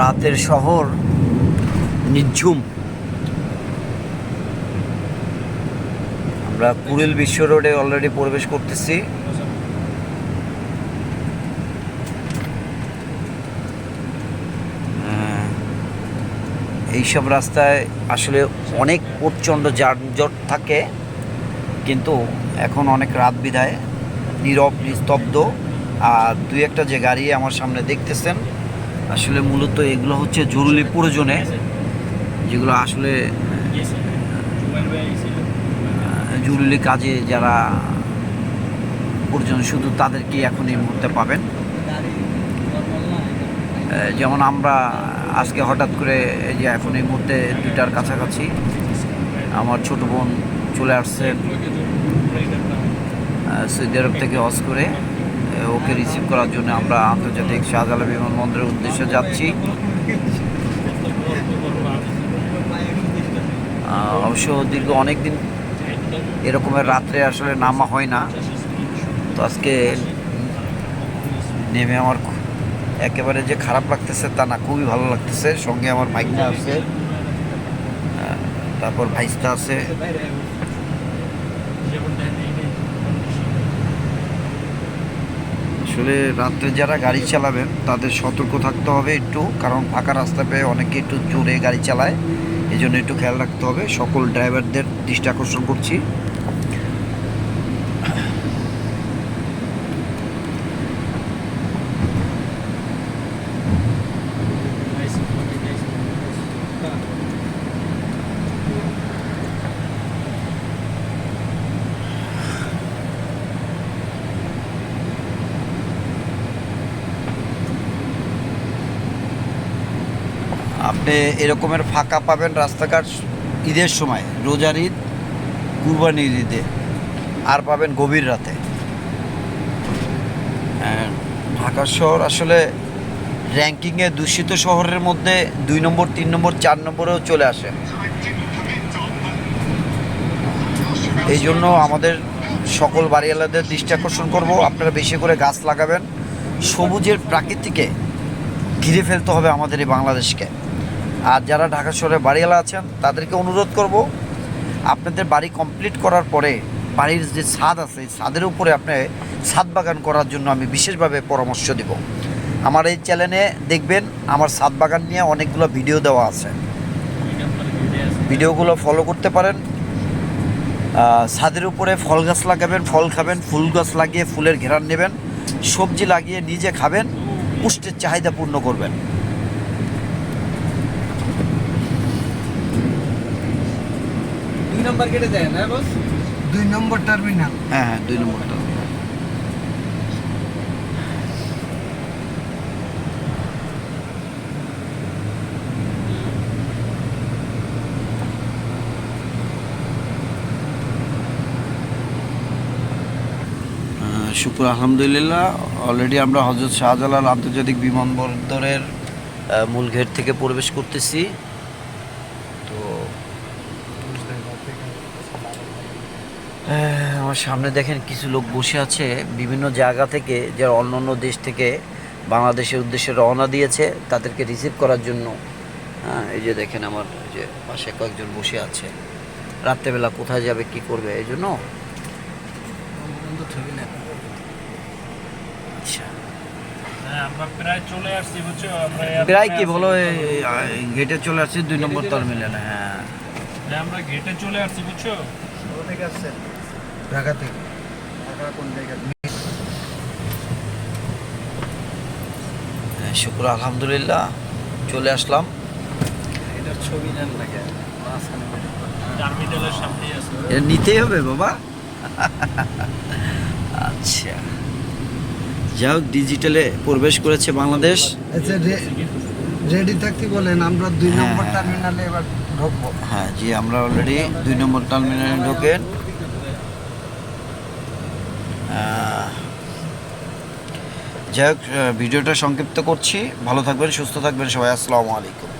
রাতের শহর নিঝুম। আমরা কুড়িল বিশ্ব রোডে অলরেডি প্রবেশ করতেছি। এইসব রাস্তায় আসলে অনেক প্রচণ্ড যানজট থাকে, কিন্তু এখন অনেক রাত বিদায়, নীরব, নিস্তব্ধ। আর দুই একটা যে গাড়ি আমার সামনে দেখতেছেন আসলে মূলত এগুলো হচ্ছে জরুরি প্রয়োজনে যেগুলো আসলে জরুরি কাজে যারা প্রয়োজন শুধু তাদেরকে এখন এই মুহূর্তে পাবেন। যেমন আমরা আজকে হঠাৎ করে এই যে এখন এই মুহূর্তে দুইটার কাছাকাছি আমার ছোট বোন চলে আসছেন আহ, সৌদি আরব থেকে হজ করে। ওকে রিসিভ করার জন্য আমরা আন্তর্জাতিক শাহজালাল বিমানবন্দরের উদ্দেশ্যে যাচ্ছি। অবশ্য দীর্ঘ অনেক দিন এরকমের রাত্রে আসলে নামা হয় না। তো আজকে নেমে আমার একেবারে যে খারাপ লাগতেছে তা না, খুবই ভালো লাগতেছে। সঙ্গে আমার ভাইনা আছে তারপর ভাইসটা আছে। আসলে রাত্রে যারা গাড়ি চালাবেন, তাদের সতর্ক থাকতে হবে একটু, কারণ ফাঁকা রাস্তা পেয়ে অনেকে একটু জোরে গাড়ি চালায়। এই জন্য একটু খেয়াল রাখতে হবে। সকল ড্রাইভারদের দৃষ্টি আকর্ষণ করছি। আপনি এরকমের ফাঁকা পাবেন রাস্তাঘাট ঈদের সময় রোজার ঈদ কুরবানির ঈদে। আর পাবেন গভীর রাতে। আহ, ঢাকা শহর আসলে র্যাঙ্কিংয়ে দূষিত শহরের মধ্যে দুই নম্বর তিন নম্বর চার নম্বরেও চলে আসে। এই জন্য আমাদের সকল বাড়িওয়ালাদের দৃষ্টি আকর্ষণ করব। আপনারা বেশি করে গাছ লাগাবেন। সবুজের প্রাকৃতিকে ঘিরে ফেলতে হবে আমাদের এই বাংলাদেশকে। আর যারা ঢাকা শহরে বাড়িওয়ালা আছেন, তাদেরকে অনুরোধ করব, আপনাদের বাড়ি কমপ্লিট করার পরে বাড়ির যে ছাদ আছে ছাদের উপরে আপনি ছাদ বাগান করার জন্য আমি বিশেষভাবে পরামর্শ দিব। আমার এই চ্যানেলে দেখবেন, আমার ছাদ বাগান নিয়ে অনেকগুলো ভিডিও দেওয়া আছে। ভিডিওগুলো ফলো করতে পারেন। ছাদের উপরে ফল গাছ লাগাবেন, ফল খাবেন, ফুল গাছ লাগিয়ে ফুলের ঘেরান নেবেন, সবজি লাগিয়ে নিজে খাবেন, পুষ্টির চাহিদা পূর্ণ করবেন। দুই নম্বর কেটে যায় না বস দুই নম্বর টার্মিনাল হ্যাঁ হ্যাঁ দুই শুক্র আলহামদুলিল্লাহ অলরেডি আমরা হজরত শাহজালাল আন্তর্জাতিক বিমানবন্দরের মূল গেট থেকে প্রবেশ করতেছি তো আহ, আমার সামনে দেখেন কিছু লোক বসে আছে। বিভিন্ন জায়গা থেকে যারা অন্য অন্য দেশ থেকে বাংলাদেশের উদ্দেশ্যে রওনা দিয়েছে তাদেরকে রিসিভ করার জন্য। হ্যাঁ, এই যে দেখেন আমার যে পাশে কয়েকজন বসে আছে। রাত্রেবেলা কোথায় যাবে কি করবে এই জন্য? আচ্ছা। প্রায় কি বলো গেটে চলে আসছি দুই নম্বর হ্যাঁ হ্যাঁ, আমরা গেটে চলে আসছি বুঝছ? থেকে আসছেন ঢাকা থেকে ঢাকা কোন জায়গা? হ্যাঁ, শুক্র আলহামদুলিল্লাহ চলে আসলাম। এটার ছবি নেন লাগে মাঝখানে টার্মিনালের সামনেই আছে। এটা নিতেই হবে বাবা। আচ্ছা। যাই হোক ডিজিটালে প্রবেশ করেছে বাংলাদেশ। আচ্ছা রেডি থাকতে বলেন আমরা দুই হ্যাঁ, নম্বর হ্যাঁ। টার্মিনালে এবার ঢুকবো। হ্যাঁ জি আমরা অলরেডি দুই নম্বর টার্মিনালে ঢোকেন যাই হোক ভিডিওটা সংক্ষিপ্ত করছি। ভালো থাকবেন সুস্থ থাকবেন সবাই। আসসালামু আলাইকুম।